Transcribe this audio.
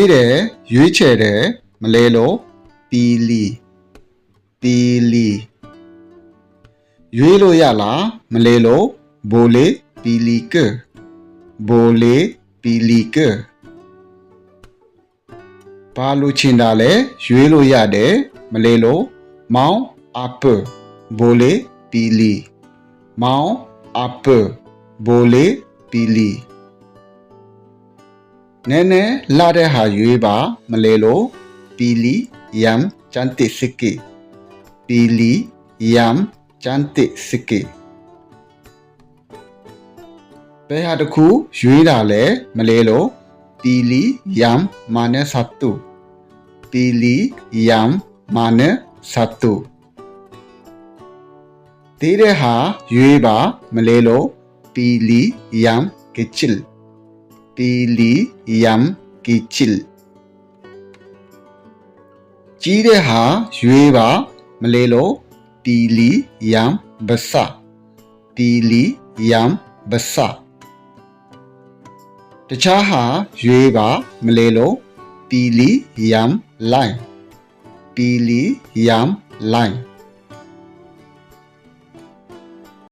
ွေးတယ်ရွေးချယ်တယ်မလဲလို့ပီလီပီလီရွေးလို့ရလားမလဲလို့ဘိုလေပီလီကဘိုလေပီလီကဘာလို့ချင်တာလဲရွေးလို့ရတယ်မလဲလို့မောင်အပဘိုလေပီလီမောင်အပဘိုလေပီလီ နည်းနည်းလာတဲ့ဟာရွေးပါမလဲလို့ပီလီယမ်ချန်တိစကီပီလီယမ်ချန်တိစကီဘယ်ဟာတစ်ခုရွေးတာလဲမလဲလို့ပီလီယမ်မာနဆတ်တူပီလီယမ်မာနဆတ်တူသေးတဲ့ဟာရွေးပါမလဲလို့ပီလီယမ်ကချစ် ပီလီယမ်ကချစ်ကြီးတဲ့ဟာရွေးပါမလဲလို့ပီလီယမ်ဘဆာ